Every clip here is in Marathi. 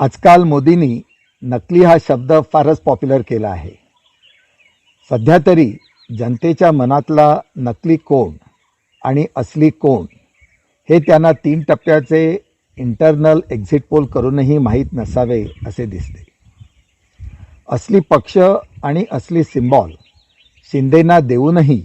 आजकाल मोदींनी नकली हा शब्द फारच पॉप्युलर केला आहे. सध्या तरी जनतेच्या मनातला नकली कोण आणि असली कोण हे त्यांना तीन टप्प्याचे इंटरनल एक्झिट पोल करूनही माहीत नसावे असे दिसते. असली पक्ष आणि असली सिम्बॉल शिंदेना देऊनही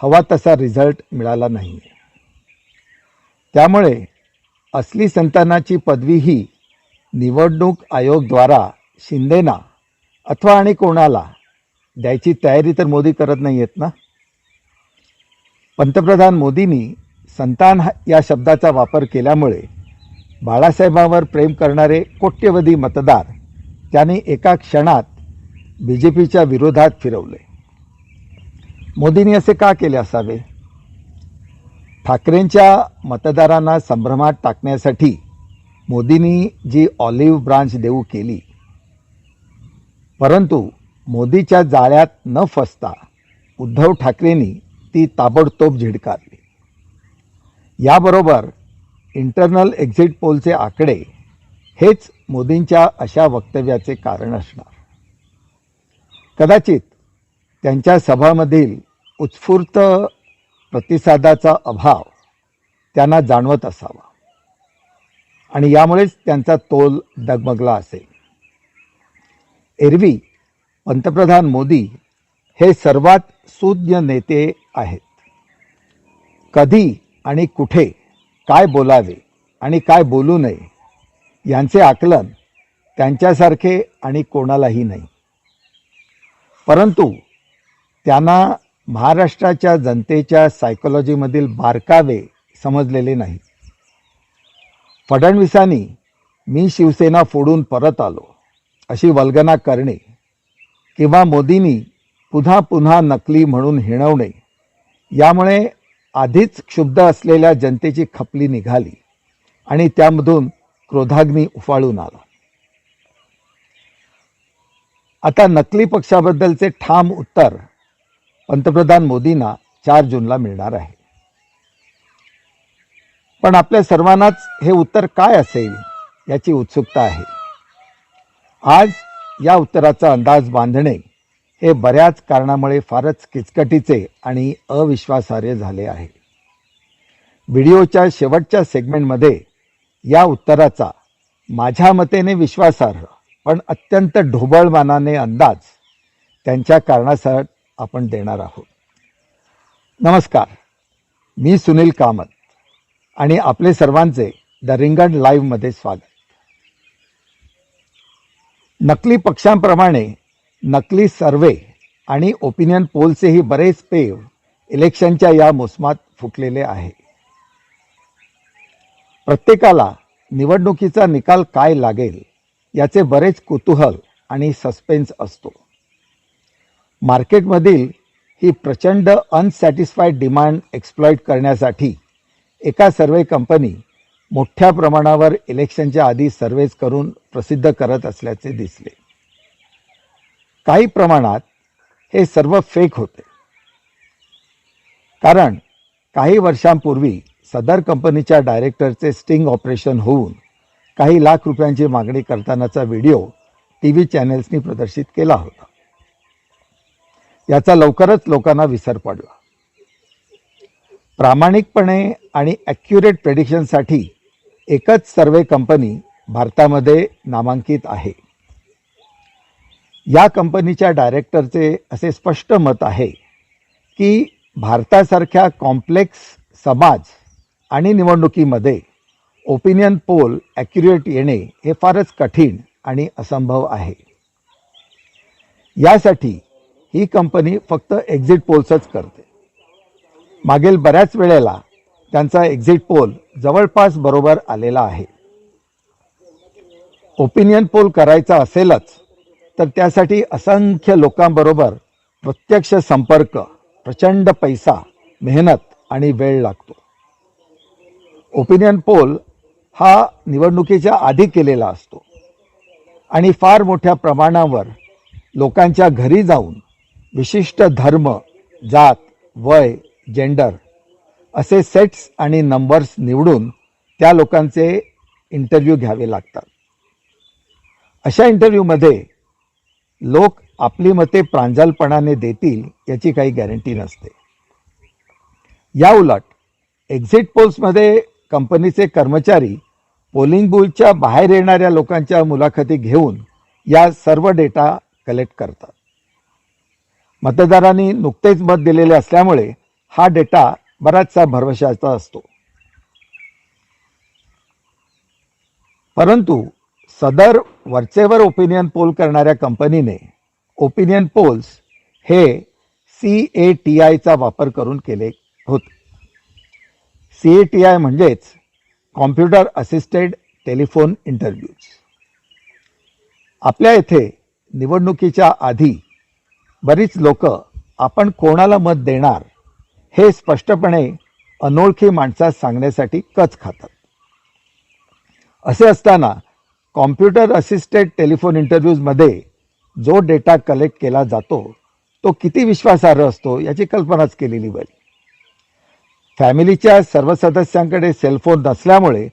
हवा तसा रिझल्ट मिळाला नाही त्यामुळे असली संतानाची पदवीही निवडणूक आयोगद्वारा शिंदेना अथवा आणि कोणाला द्यायची तयारी तर मोदी करत नाही आहेत ना? पंतप्रधान मोदींनी संतान या शब्दाचा वापर केल्यामुळे बाळासाहेबांवर प्रेम करणारे कोट्यवधी मतदार त्यांनी एका क्षणात बी जे पीच्या विरोधात फिरवले. मोदींनी असे का केले असावे? ठाकरेंच्या मतदारांना संभ्रमात टाकण्यासाठी मोदींनी जी ऑलिव्ह ब्रांच देऊ केली परंतु मोदीच्या जाळ्यात न फसता उद्धव ठाकरेंनी ती ताबडतोब झिडकारली याबरोबर इंटरनल एक्झिट पोलचे आकडे हेच मोदींच्या अशा वक्तव्याचे कारण असणार. कदाचित त्यांच्या सभामधील उत्स्फूर्त प्रतिसादाचा अभाव त्यांना जाणवत असावा. आणि यामुळेच त्यांचा तोल डगमगला असेल. एरवी पंतप्रधान मोदी हे सर्वात सुज्ञ नेते आहेत. कधी आणि कुठे काय बोलावे आणि काय बोलू नये यांचे आकलन त्यांच्यासारखे आणि कोणालाही नाही. परंतु त्यांना महाराष्ट्राच्या जनतेच्या सायकोलॉजीमधील बारकावे समजलेले नाही फडणवीसांनी मी शिवसेना फोडून परत आलो अशी वल्गना करणे किंवा मोदींनी पुन्हा पुन्हा नकली म्हणून हिणवणे यामुळे आधीच क्षुब्ध असलेल्या जनतेची खपली निघाली आणि त्यामधून क्रोधाग्नी उफाळून आला. आता नकली पक्षाबद्दलचे ठाम उत्तर पंतप्रधान मोदींना चार जूनला मिळणार आहे. पण आपल्या सर्वांनाच हे उत्तर काय असेल याची उत्सुकता आहे. आज या उत्तराचा अंदाज बांधणे हे बऱ्याच कारणामुळे फारच किचकटीचे आणि अविश्वासार्ह झाले आहे. व्हिडिओच्या शेवटच्या सेगमेंटमध्ये या उत्तराचा माझ्या मतेने विश्वासार्ह पण अत्यंत ढोबळमानाने अंदाज त्यांच्या कारणासह आपण देणार आहोत. नमस्कार मी सुनील कामत. आणि आपले सर्वांचे द रिंगण लाईव्हमध्ये स्वागत. नकली पक्षांप्रमाणे नकली सर्वे आणि ओपिनियन पोलचेही बरेच पेव इलेक्शनच्या या मोसमात फुटलेले आहे. प्रत्येकाला निवडणुकीचा निकाल काय लागेल याचे बरेच कुतूहल आणि सस्पेन्स असतो. मार्केटमधील ही प्रचंड अनसॅटिस्फाईड डिमांड एक्सप्लॉईट करण्यासाठी एका सर्वे कंपनी मोठ्या प्रमाणावर इलेक्शनच्या आधी सर्वेज करून प्रसिद्ध करत असल्याचे दिसले. काही प्रमाणात हे सर्व फेक होते. कारण काही वर्षांपूर्वी सदर कंपनीच्या डायरेक्टरचे स्टिंग ऑपरेशन होऊन काही लाख रुपयांची मागणी करतानाचा व्हिडिओ टी व्ही चॅनेल्सनी प्रदर्शित केला होता. याचा लवकरच लोकांना विसर पडला. प्रामाणिकपणे आणि ॲक्युरेट प्रेडिक्शनसाठी एकच सर्वे कंपनी भारतामध्ये नामांकित आहे. या कंपनीच्या डायरेक्टरचे असे स्पष्ट मत आहे की भारतासारख्या कॉम्प्लेक्स समाज आणि निवडणुकीमध्ये ओपिनियन पोल ॲक्युरेट येणे हे फारच कठीण आणि असंभव आहे. यासाठी ही कंपनी फक्त एक्झिट पोल्सच करते. मागील बऱ्याच वेळेला त्यांचा एक्झिट पोल जवळपास बरोबर आलेला आहे. ओपिनियन पोल करायचा असेलच तर त्यासाठी असंख्य लोकांबरोबर प्रत्यक्ष संपर्क प्रचंड पैसा मेहनत आणि वेळ लागतो. ओपिनियन पोल हा निवडणुकीच्या आधी केलेला असतो आणि फार मोठ्या प्रमाणावर लोकांच्या घरी जाऊन विशिष्ट धर्म जात वय जेंडर असे सेट्स आणि नंबर्स निवडून त्या लोकांचे इंटरव्ह्यू घ्यावे लागतात. अशा इंटरव्ह्यूमध्ये लोक आपली मते प्रांजलपणाने देतील याची काही गॅरंटी नसते. या उलट एक्झिट पोल्समध्ये कंपनीचे कर्मचारी पोलिंग बूथच्या बाहेर येणाऱ्या लोकांच्या मुलाखती घेऊन या सर्व डेटा कलेक्ट करतात. मतदारांनी नुकतेच मत दिलेले असल्यामुळे हा डेटा बराचसा भरवशाचा असतो. परंतु सदर वरचेवर ओपिनियन पोल करणाऱ्या कंपनीने ओपिनियन पोल्स हे सी ए टी आयचा वापर करून केले होते. सी ए टी आय म्हणजेच कॉम्प्युटर असिस्टेड टेलिफोन इंटरव्ह्यूज आपल्या येथे निवडणुकीच्या आधी बरीच लोक आपण कोणाला मत देणार हे स्पष्टपणे अनोळखी माणसास सांगण्यासाठी कच खातात. असे असताना कॉम्प्युटर असिस्टेड टेलिफोन इंटरव्ह्यूजमध्ये जो डेटा कलेक्ट केला जातो तो किती विश्वासार्ह असतो याची कल्पनाच केलेली बरी. फॅमिलीच्या सर्व सदस्यांकडे सेलफोन नसल्यामुळे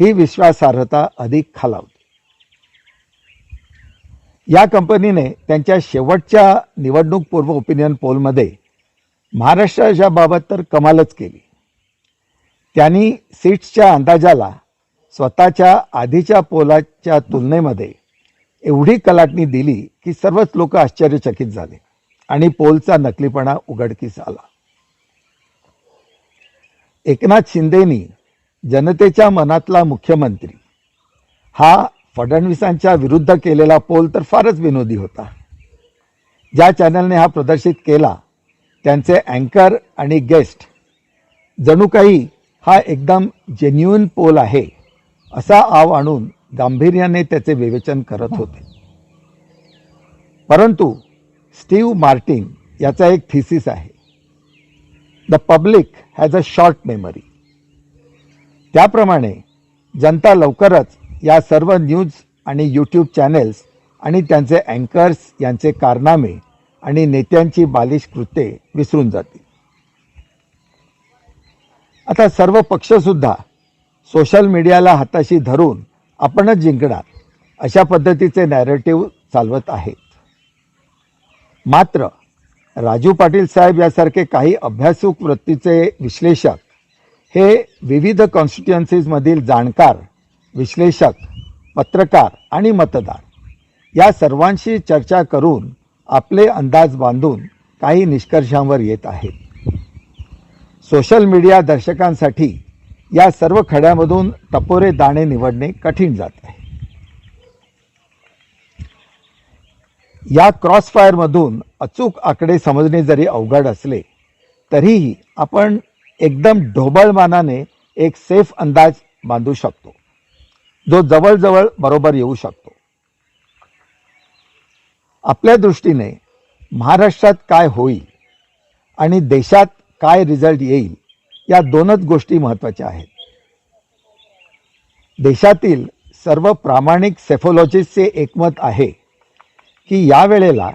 ही विश्वासार्हता अधिक खालावते. या कंपनीने त्यांच्या शेवटच्या निवडणूक पूर्व ओपिनियन पोलमध्ये महाराष्ट्राच्या बाबत तर कमालच केली. त्यांनी सीट्सच्या अंदाजाला स्वतःच्या आधीच्या पोलाच्या तुलनेमध्ये एवढी कलाटणी दिली की सर्वच लोक आश्चर्यचकित झाले आणि पोलचा नकलीपणा उघडकीस आला. एकनाथ शिंदेनी जनतेच्या मनातला मुख्यमंत्री हा फडणवीसांच्या विरुद्ध केलेला पोल तर फारच विनोदी होता. ज्या चॅनलने हा प्रदर्शित केला त्यांचे अँकर आणि गेस्ट जणू काही हा एकदम जेन्युन पोल आहे असा आव आणून गांभीर्याने त्याचे विवेचन करत होते. परंतु स्टीव्ह मार्टिन याचा एक थिसिस आहे. The public has a short memory त्याप्रमाणे जनता लवकरच या सर्व न्यूज आणि यूट्यूब चॅनेल्स आणि त्यांचे अँकर्स यांचे कारनामे आणि नेत्यांची बालिश कृत्ये विसरून जातील. आता सर्व पक्षसुद्धा सोशल मीडियाला हाताशी धरून आपणच जिंकणार अशा पद्धतीचे नॅरेटिव्ह चालवत आहेत. मात्र राजू पाटील साहेब यासारखे काही अभ्यासूक वृत्तीचे विश्लेषक हे विविध कॉन्स्टिट्युएन्सीजमधील जाणकार विश्लेषक पत्रकार आणि मतदार या सर्वांशी चर्चा करून आपले अंदाज बांधून काही निष्कर्षांवर येत आहेत. सोशल मीडिया दर्शकांसाठी या सर्व खड्यामधून टपोरे दाणे निवडणे कठीण जात आहे. या क्रॉसफायरमधून अचूक आकडे समजणे जरी अवघड असले तरीही आपण एकदम ढोबळमानाने एक सेफ अंदाज बांधू शकतो जो जवळजवळ बरोबर येऊ शकतो. आपल्या दृष्टीने महाराष्ट्रात काय होईल आणि देशात काय रिझल्ट येईल या दोनच गोष्टी महत्त्वाच्या आहेत. देशातील सर्व प्रामाणिक सेफोलॉजिस्टचे एकमत आहे की यावेळेला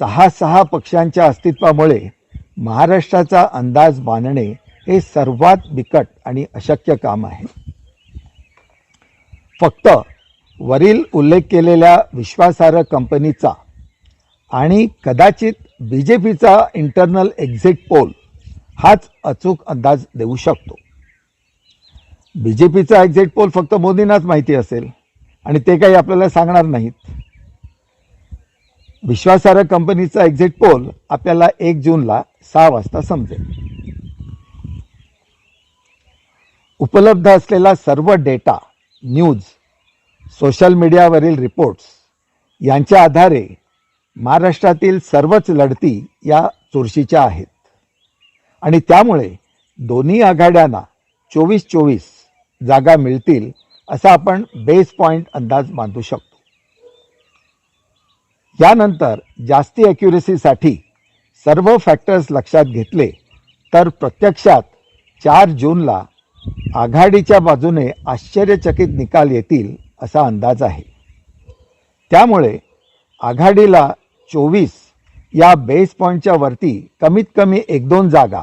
सहा सहा पक्षांच्या अस्तित्वामुळे महाराष्ट्राचा अंदाज बांधणे हे सर्वात बिकट आणि अशक्य काम आहे. फक्त वरील उल्लेख केलेल्या विश्वासार्ह कंपनीचा आणि कदाचित बी जे पीचा इंटरनल एक्झिट पोल हाच अचूक अंदाज देऊ शकतो. बी जे पीचा एक्झिट पोल फक्त मोदींनाच माहिती असेल आणि ते काही आपल्याला सांगणार नाहीत. विश्वासार्ह कंपनीचा एक्झिट पोल आपल्याला एक जूनला सहा वाजता समजेल. उपलब्ध असलेला सर्व डेटा न्यूज सोशल मीडियावरील रिपोर्ट्स यांच्या आधारे महाराष्ट्रातील सर्वच लढती या चुरशीच्या आहेत. आणि त्यामुळे दोन्ही आघाड्यांना चोवीस चोवीस जागा मिळतील असा आपण बेस पॉईंट अंदाज बांधू शकतो. यानंतर जास्ती ॲक्युरेसीसाठी सर्व फॅक्टर्स लक्षात घेतले तर प्रत्यक्षात चार जूनला आघाडीच्या बाजूने आश्चर्यचकित निकाल येतील असा अंदाज आहे. त्यामुळे आघाडीला चोवीस या बेस पॉईंटच्या वरती कमीत कमी एक दोन जागा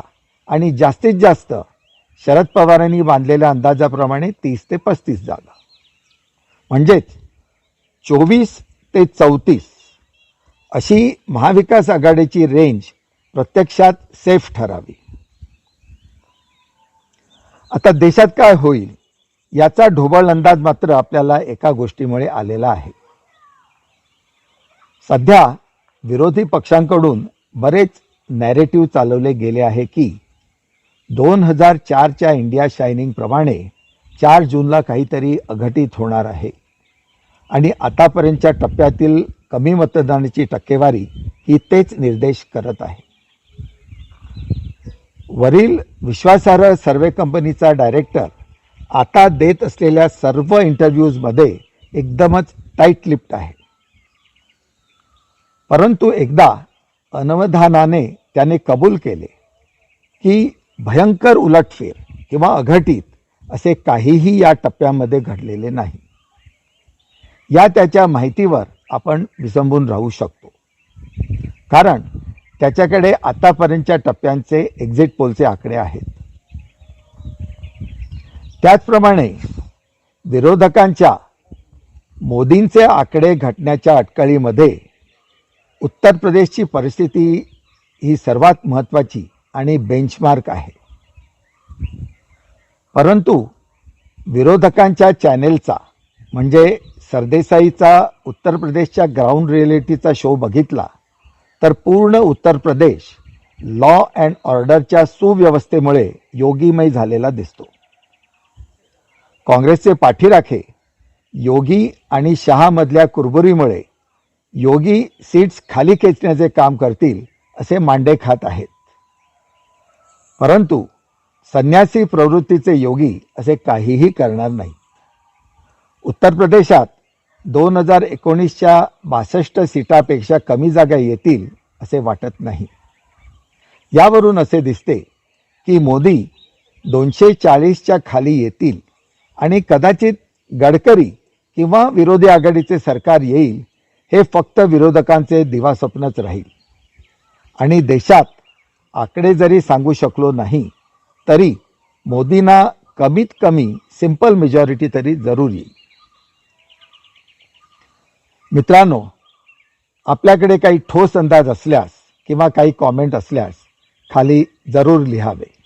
आणि जास्तीत जास्त शरद पवारांनी बांधलेल्या अंदाजाप्रमाणे तीस ते पस्तीस जागा. म्हणजेच चोवीस ते चौतीस अशी महाविकास आघाडीची रेंज प्रत्यक्षात सेफ ठरावी. आता देशात काय होईल याचा ढोबळ अंदाज मात्र आपल्याला एका गोष्टीमुळे आलेला आहे. सध्या विरोधी पक्षांकडून बरेच नॅरेटिव्ह चालवले गेले आहे की दोन हजार चारच्या इंडिया शायनिंगप्रमाणे चार जूनला काहीतरी अघटित होणार आहे. आणि आतापर्यंतच्या टप्प्यातील कमी मतदानाची टक्केवारी ही तेच निर्देश करत आहे. वरील विश्वासार्ह सर्वे कंपनीचा डायरेक्टर आता देत असलेल्या सर्व इंटरव्ह्यूजमध्ये एकदमच टाईट लिप्ट आहे. परंतु एकदा अनवधानाने त्याने कबूल केले की भयंकर उलटफेर किंवा अघटित असे काहीही या टप्प्यामध्ये घडलेले नाही. या त्याच्या माहितीवर आपण विसंबून राहू शकतो. कारण त्याच्याकडे आतापर्यंतच्या टप्प्यांचे एक्झिट पोलचे आकडे आहेत. त्याचप्रमाणे विरोधकांच्या मोदींचे आकडे घटण्याच्या अटकळीमध्ये उत्तर प्रदेशची परिस्थिती ही सर्वात महत्त्वाची आणि बेंचमार्क आहे. परंतु विरोधकांच्या चॅनेलचा म्हणजे सरदेसाईचा उत्तर प्रदेशच्या ग्राउंड रिएलिटीचा शो बघितला तर पूर्ण उत्तर प्रदेश लॉ अँड ऑर्डरच्या सुव्यवस्थेमुळे योगीमय झालेला दिसतो. काँग्रेसचे पाठीराखे योगी आणि शहामधल्या कुरबुरीमुळे योगी सीट्स खाली खेचण्याचे काम करतील असे मांडे खात आहेत. परंतु संन्यासी प्रवृत्तीचे योगी असे काहीही करणार नाही उत्तर प्रदेशात दोन हजार एकोणीसच्या बासष्ट सीटापेक्षा कमी जागा येतील असे वाटत नाही. यावरून असे दिसते की मोदी दोनशे चाळीसच्या खाली येतील आणि कदाचित गडकरी किंवा विरोधी आघाडीचे सरकार येईल हे फक्त विरोधकांचे दिवास्वप्नच राहील. आणि देशात आकडे जरी सांगू शकलो नाही तरी मोदींना कमीत कमी सिंपल मेजॉरिटी तरी जरूर येईल. मित्रांनो आपल्याकडे काही ठोस अंदाज असल्यास किंवा काही कॉमेंट असल्यास खाली जरूर लिहावे.